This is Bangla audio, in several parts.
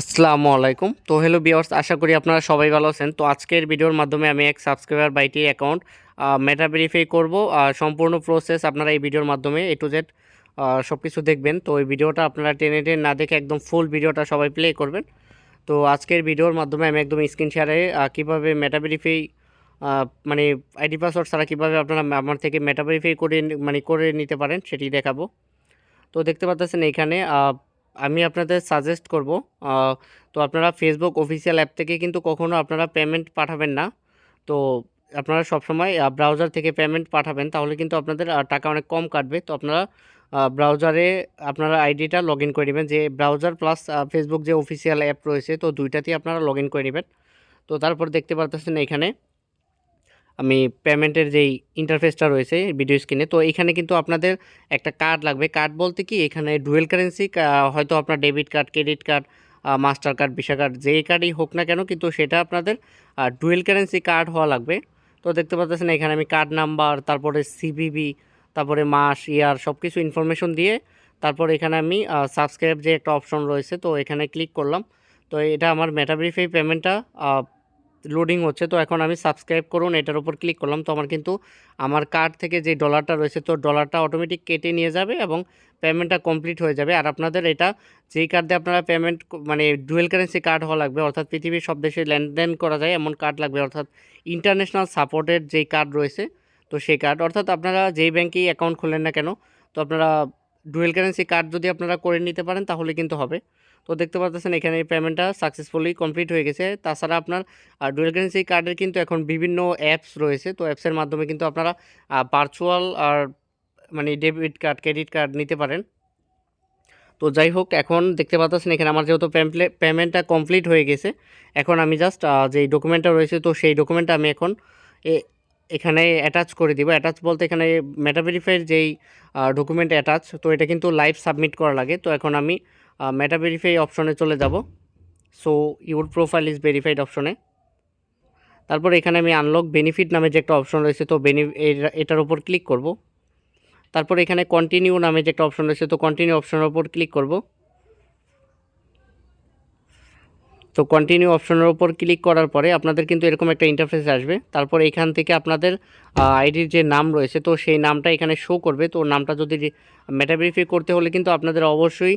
আসসালামু আলাইকুম। তো হ্যালো বিয়ার্স আশা করি আপনারা সবাই ভালো আছেন। তো আজকের ভিডিওর মাধ্যমে আমি এক সাবস্ক্রাইবার বাইটির অ্যাকাউন্ট মেটা ভেরিফাই করব। আর সম্পূর্ণ প্রসেস আপনারা এই ভিডিওর মাধ্যমে এ টু জেড সব কিছু দেখবেন। তো এই ভিডিওটা আপনারা টেনে টেনে না দেখে একদম ফুল ভিডিওটা সবাই প্লে করবেন। তো আজকের ভিডিওর মাধ্যমে আমি একদম স্ক্রিন শেয়ারে কীভাবে মেটা ভেরিফাই মানে আইডি পাসওয়ার্ড ছাড়া কীভাবে আপনারা আমার থেকে মেটা ভেরিফাই করে মানে করে নিতে পারেন সেটি দেখাবো। তো দেখতে পাচ্ছেন এখানে আমি আপনাদের সাজেস্ট করব। তো আপনারা ফেসবুক অফিসিয়াল অ্যাপ থেকে কিন্তু কখনো আপনারা পেমেন্ট পাঠাবেন না। তো আপনারা সবসময় ব্রাউজার থেকে পেমেন্ট পাঠাবেন, তাহলে কিন্তু আপনাদের টাকা অনেক কম কাটবে। তো আপনারা ব্রাউজারে আপনারা আইডিটা লগ ইন করে নেবেন। যে ব্রাউজার প্লাস ফেসবুক যে অফিসিয়াল অ্যাপ রয়েছে, তো দুইটাতেই আপনারা লগ ইন করে নেবেন। তো তারপর দেখতে পারতেছেন এখানে। আমি পেমেন্টের যেই ইন্টারফেসটা রয়েছে ভিডিও স্ক্রিনে তো এখানে কিন্তু আপনাদের একটা কার্ড লাগবে। কার্ড বলতে কি, এখানে ডুয়েল কারেন্সি হয়তো আপনার debit card credit card Mastercard Visa card যেই কার্ডই হোক না কেন, কিন্তু সেটা আপনাদের ডুয়েল কারেন্সি কার্ড হওয়া লাগবে। তো দেখতে পাচ্ছেন এখানে আমি কার্ড নাম্বার তারপরে সিবিবি তারপরে মাস ইয়ার সব কিছু ইনফরমেশন দিয়ে, তারপর এখানে আমি সাবস্ক্রাইব যে একটা অপশন রয়েছে, তো এখানে ক্লিক করলাম। তো এটা আমার মেটাভেরিফাই পেমেন্টটা লোডিং হচ্ছে, তো এখন আমি সাবস্ক্রাইব করুন, এটার উপর ক্লিক করলাম, তো আমার কিন্তু আমার কার্ড থেকে যে ডলারটা রয়েছে, তো ডলারটা অটোমেটিক কেটে নিয়ে যাবে এবং পেমেন্টটা কমপ্লিট হয়ে যাবে। আর আপনাদের এটা যেই কার্ড দিয়ে আপনারা পেমেন্ট মানে ডুয়েল কারেন্সি কার্ড হওয়া লাগবে, অর্থাৎ পৃথিবীর সব দেশে লেনদেন করা যায়, এমন কার্ড লাগবে, অর্থাৎ ইন্টারন্যাশনাল সাপোর্টের যেই কার্ড রয়েছে, তো সেই কার্ড অর্থাৎ আপনারা যেই ব্যাঙ্কেই অ্যাকাউন্ট খোলেন না কেন, তো আপনারা ডুয়েল কারেন্সি কার্ড যদি আপনারা করে নিতে পারেন, তাহলে কিন্তু হবে। তো দেখতে পাচ্ছেন এখানে পেমেন্টটা সাকসেসফুলি কমপ্লিট হয়ে গেছে। তাছাড়া আপনার ডুয়েল কারেন্সি কার্ডের কিন্তু এখন বিভিন্ন অ্যাপস রয়েছে। তো অ্যাপসের মাধ্যমে কিন্তু আপনারা ভার্চুয়াল আর মানে ডেবিট কার্ড ক্রেডিট কার্ড নিতে পারেন। তো যাই হোক, এখন দেখতে পাচ্ছেন এখানে আমার যেহেতু পেমেন্টটা কমপ্লিট হয়ে গেছে। এখন আমি জাস্ট যেই ডকুমেন্টটা রয়েছে, তো সেই ডকুমেন্টটা আমি এখন এখানে অ্যাটাচ করে দিব। অ্যাটাচ বলতে এখানে মেটাভেরিফাইয়ের যেই ডকুমেন্ট অ্যাটাচ তো এটা কিন্তু লাইভ সাবমিট করা লাগে। তো এখন আমি মেটাভেরিফাই অপশনে চলে যাব। So your profile is verified অপশনে তারপর এখানে আমি আনলক বেনিফিট নামে যে একটা অপশন রয়েছে, তো বেনি এটার উপর ক্লিক করব। তারপর এখানে কন্টিনিউ নামে যে একটা অপশন রয়েছে, তো কন্টিনিউ অপশনের উপর ক্লিক করব। তো কন্টিনিউ অপশনের ওপর ক্লিক করার পরে আপনাদের কিন্তু এরকম একটা ইন্টারফেস আসবে। তারপর এখান থেকে আপনাদের আইডির যে নাম রয়েছে, তো সেই নামটা এখানে শো করবে। তো নামটা যদি মেটাভেরিফাই করতে হলে কিন্তু আপনাদের অবশ্যই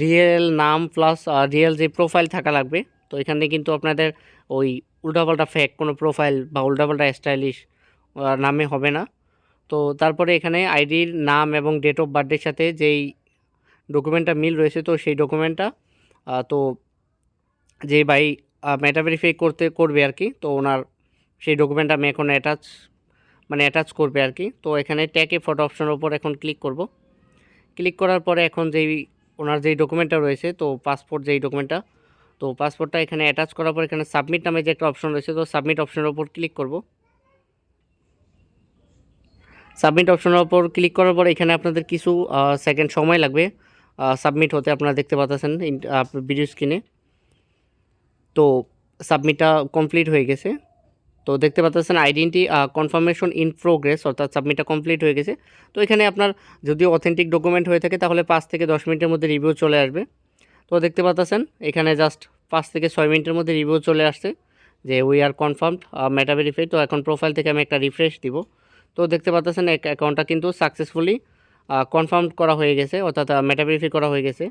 রিয়েল নাম প্লাস রিয়েল যে প্রোফাইল থাকা লাগবে। তো এখানে কিন্তু আপনাদের ওই উল্টাপাল্টা ফ্যাক কোনো প্রোফাইল বা উল্টাপাল্টা স্টাইলিশ নামে হবে না। তো তারপরে এখানে আইডির নাম এবং ডেট অফ বার্থডের সাথে যেই ডকুমেন্টটা মিল রয়েছে, তো সেই ডকুমেন্টটা তো যে ভাই মেটা ভেরিফাই করতে, করবে আর কি। তো ওনার সেই ডকুমেন্ট আমি এখন অ্যাটাচ মানে অ্যাটাচ করবে আর কি। তো এখানে ট্যাকে ফটো অপশনের উপর এখন ক্লিক করব। ক্লিক করার পরে এখন যেই, ওনার যেই ডকুমেন্টটা রয়েছে, তো পাসপোর্ট যেই ডকুমেন্টটা তো পাসপোর্টটা এখানে অ্যাটাচ করার পর এখানে সাবমিট নামে যে একটা অপশন রয়েছে, তো সাবমিট অপশনের উপর ক্লিক করব। সাবমিট অপশনের উপর ক্লিক করার পর এখানে আপনাদের কিছু সেকেন্ড সময় লাগবে সাবমিট হতে আপনারা দেখতে পাচ্ছেন ভিডিও স্ক্রিনে তো সাবমিটটা কমপ্লিট হয়ে গেছে। তো দেখতে পাচ্ছেন আইডেন্টি কনফার্মেশন ইন প্রোগ্রেস অর্থাৎ সাবমিটটা কমপ্লিট হয়ে গেছে। তো এখানে আপনার যদি অথেন্টিক ডকুমেন্ট হয়ে থাকে, তাহলে পাঁচ থেকে দশ মিনিটের মধ্যে রিভিউ চলে আসবে। তো দেখতে পাচ্ছেন, এখানে জাস্ট পাঁচ থেকে ছয় মিনিটের মধ্যে রিভিউ চলে আসছে যে we are confirmed Meta verify তো এখন প্রোফাইল থেকে আমি একটা রিফ্রেশ দিব। তো দেখতে পাচ্ছেন অ্যাকাউন্টটা কিন্তু সাকসেসফুলি কনফার্ম করা হয়ে গেছে, অর্থাৎ মেটা ভেরিফাই করা হয়ে গেছে।